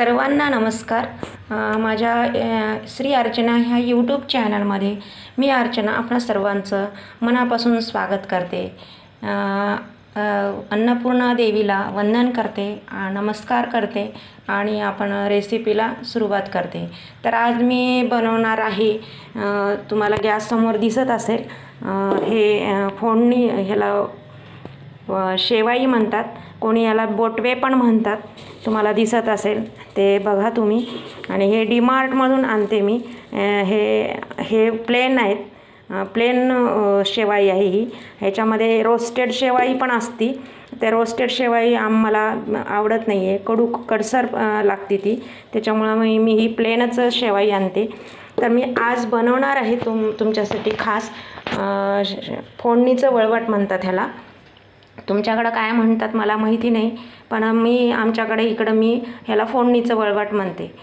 सर्वांना नमस्कार. माझ्या श्री अर्चना ह्या यूट्यूब चॅनलमध्ये मी अर्चना आपणा सर्वांचं मनापासून स्वागत करते. अन्नपूर्णा देवीला वंदन करते नमस्कार करते आणि आपण रेसिपीला सुरुवात करते. तर आज मी बनवणार आहे तुम्हाला गॅससमोर दिसत असेल हे फोडणी ह्याला शेवाई म्हणतात. कोणी याला बोटवे पण म्हणतात. तुम्हाला दिसत असेल. ते बघा तुम्ही. आणि हे डीमार्टमधून आणते मी. हे हे प्लेन आहेत. प्लेन शेवाई आहे ही. ह्याच्यामध्ये रोस्टेड शेवाई पण असती. त्या रोस्टेड शेवाई आम्हाला आवडत नाही आहे कडू कडसर लागते ती. त्याच्यामुळं मी मी ही प्लेनच शेवाई आणते. तर मी आज बनवणार आहे तुम तुमच्यासाठी खास फोडणीचं वळवट म्हणतात ह्याला. तुमच्याकडं काय म्हणतात मला माहिती नाही पण मी आमच्याकडे इकडं मी ह्याला फोडणीचं वळवट म्हणते.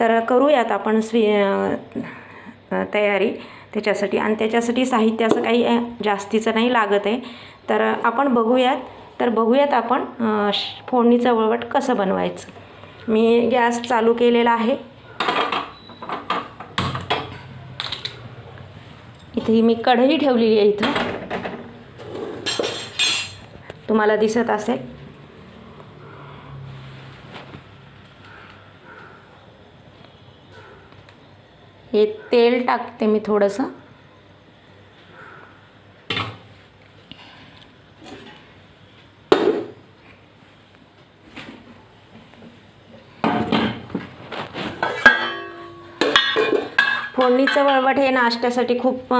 तर करूयात आपण स्वी तयारी त्याच्यासाठी. आणि त्याच्यासाठी साहित्य असं काही जास्तीचं नाही लागत आहे. तर आपण बघूयात. तर बघूयात आपण श- फोडणीचं वळवट कसं बनवायचं. मी गॅस चालू केलेला आहे. इथे मी कढई ठेवलेली आहे इथं. तुम्हाला दिसत असेल. हे तेल टाकते मी थोडंसं. फोडणीचं वळवट हे नाश्त्यासाठी खूप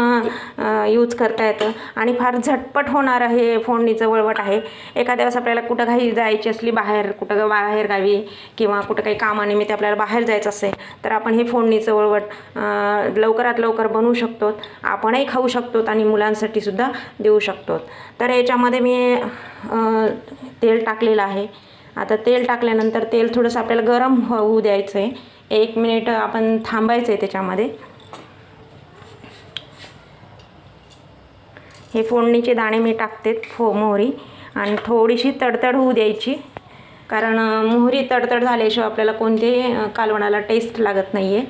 यूज करता येतं. आणि फार झटपट होणारं हे फोडणीचं वळवट आहे. एखाद्या वेळेस आपल्याला कुठं काही जायची असली बाहेर कुठं बाहेर गावी किंवा कुठं काही कामानिमित्त आपल्याला बाहेर जायचं असेल तर आपण हे फोडणीचं वळवट लवकरात लवकर बनवू शकतो आपणही खाऊ शकतो आणि मुलांसाठी सुद्धा देऊ शकतो तर याच्यामध्ये मी तेल टाकलेलं आहे. आता तेल टाकल्यानंतर तेल थोडंसं आपल्याला गरम होऊ द्यायचं आहे एक मिनिट आपण थांबायचं आहे त्याच्यामध्ये. हे फोडणीचे दाणे मी टाकते फो मोहरी. आणि थोडीशी तडतड होऊ द्यायची. कारण मोहरी तडतड झाल्याशिवाय आपल्याला कोणत्याही कालवणाला टेस्ट लागत नाही आहे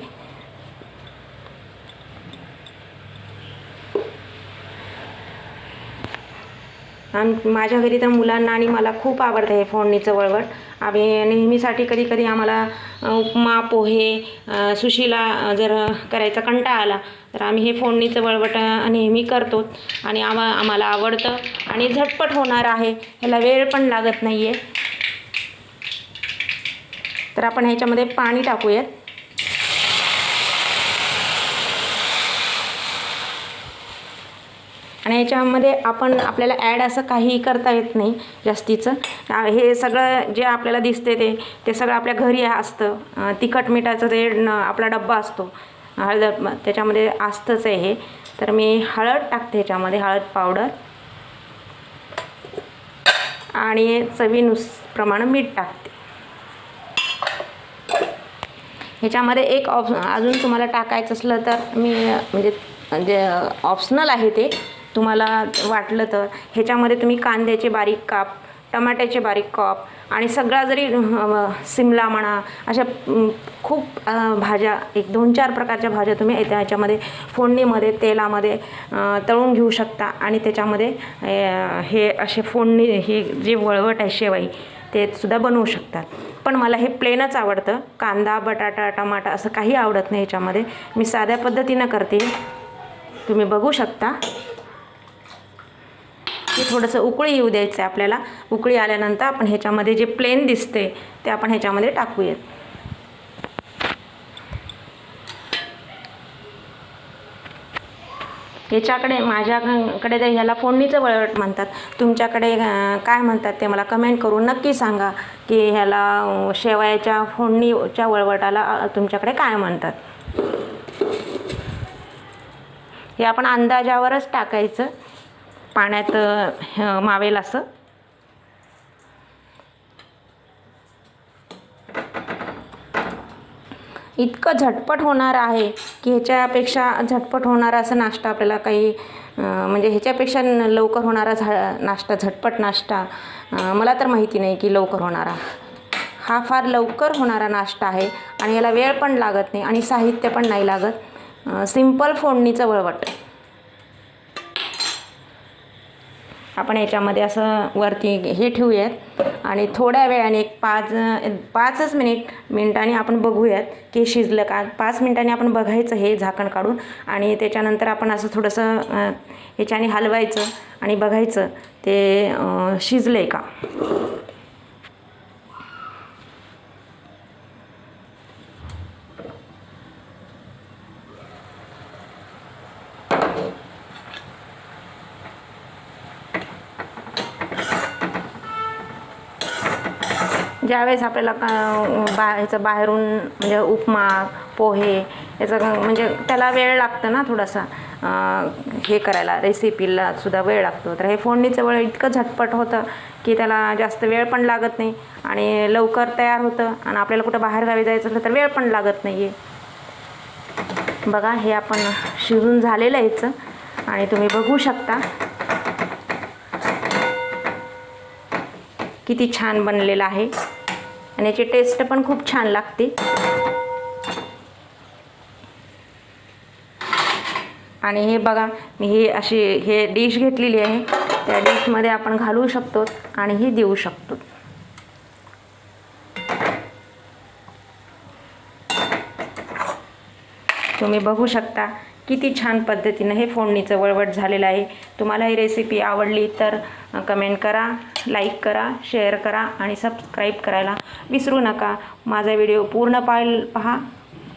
आम माझ्या घरी तर मुलांना आणि मला खूप आवडतं हे फोडणीचं वळवट आम्ही नेहमीसाठी कधी कधी आम्हाला उपमा पोहे सुशीला जर करायचा कंटाळा आला तर आम्ही हे फोडणीचं वळवट नेहमी करतो. आणि आम्हा आम्हाला आवडतं आणि झटपट होणार आहे ह्याला वेळ पण लागत नाही आहे तर आपण ह्याच्यामध्ये पाणी टाकूयात. आणि याच्यामध्ये आपण आपल्याला ॲड असं काहीही करता येत नाही जास्तीचं. हे सगळं जे आपल्याला दिसते ते ते सगळं आपल्या घरी असतं. तिखट मिठाचं ते न आपला डब्बा असतो हळद त्याच्यामध्ये असतंच आहे हे. तर मी हळद टाकते ह्याच्यामध्ये हळद पावडर. आणि चवीनुस प्रमाणे मीठ टाकते. ह्याच्यामध्ये एक ऑप अजून तुम्हाला टाकायचं असलं तर मी म्हणजे जे ऑप्शनल आहे ते तुम्हाला वाटलं तर. ह्याच्यामध्ये तुम्ही कांद्याचे बारीक काप टमाट्याचे बारीक काप आणि सगळा जरी सिमला म्हणा अशा खूप भाज्या एक दोन चार प्रकारच्या भाज्या तुम्ही येत्या ह्याच्यामध्ये फोडणीमध्ये तेलामध्ये तळून घेऊ शकता. आणि त्याच्यामध्ये हे असे फोडणी हे जे वळवट आहे शेवाई ते सुद्धा बनवू शकतात. पण मला हे प्लेनच आवडतं. कांदा बटाटा टमाटा असं काही आवडत नाही ह्याच्यामध्ये. मी साध्या पद्धतीनं करते. तुम्ही बघू शकता. हे थोडंसं उकळी येऊ द्यायचं आहे आपल्याला. उकळी आल्यानंतर आपण ह्याच्यामध्ये जे प्लेन दिसते ते आपण ह्याच्यामध्ये टाकूयात. याच्याकडे माझ्याकडे तर ह्याला फोडणीचं वळवट म्हणतात. तुमच्याकडे काय म्हणतात ते मला कमेंट करून नक्की सांगा की ह्याला शेवयाच्या फोडणीच्या वळवटाला तुमच्याकडे काय म्हणतात. हे आपण अंदाजावरच टाकायचं. पाण्यात मावेल असं. इतकं झटपट होणार आहे की ह्याच्यापेक्षा झटपट होणारा असं नाश्ता आपल्याला काही म्हणजे ह्याच्यापेक्षा लवकर होणारा झा नाश्ता झटपट नाश्ता मला तर माहिती नाही की लवकर होणारा. हा फार लवकर होणारा नाश्ता आहे आणि याला वेळ पण लागत नाही आणि साहित्य पण नाही लागत. सिंपल फोडणीचं वळवट. आपण याच्यामध्ये असं वरती हे ठेवूयात. आणि थोड्या वेळाने एक पाच पाचच मिनिट मिनटाने आपण बघूयात की शिजलं का. पाच मिनिटांनी आपण बघायचं हे झाकण काढून आणि त्याच्यानंतर आपण असं थोडंसं ह्याच्याने हलवायचं आणि बघायचं ते शिजलं आहे का. ज्यावेळेस आपल्याला का बा ह्याचं बाहेरून म्हणजे उपमा पोहे याचं म्हणजे त्याला वेळ लागतं ना थोडासा. हे करायला रेसिपीला सुद्धा वेळ लागतो. तर हे फोडणीचं वळ इतकं झटपट होतं की त्याला जास्त वेळ पण लागत नाही आणि लवकर तयार होतं आणि आपल्याला कुठं बाहेरगावी जायचं असलं तर वेळ पण लागत नाही आहे बघा हे आपण शिजून झालेलं आहेचं आणि तुम्ही बघू शकता. किती छान बनलेलं आहे. आणि याची टेस्ट पण खूप छान लागते. आणि हे बघा मी ही अशी हे डिश घेतलेली आहे. त्या डिशमध्ये आपण घालू शकतो आणि ही देऊ शकतो. तुम्ही बघू शकता किती छान पद्धतीनं हे फोडणीचं वळवट झालेलं आहे. तुम्हाला ही रेसिपी आवडली तर कमेंट करा लाईक करा शेअर करा आणि सबस्क्राईब करायला विसरू नका. माझा व्हिडिओ पूर्ण पाहिल पहा.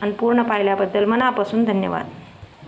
आणि पूर्ण पाहिल्याबद्दल मनापासून धन्यवाद.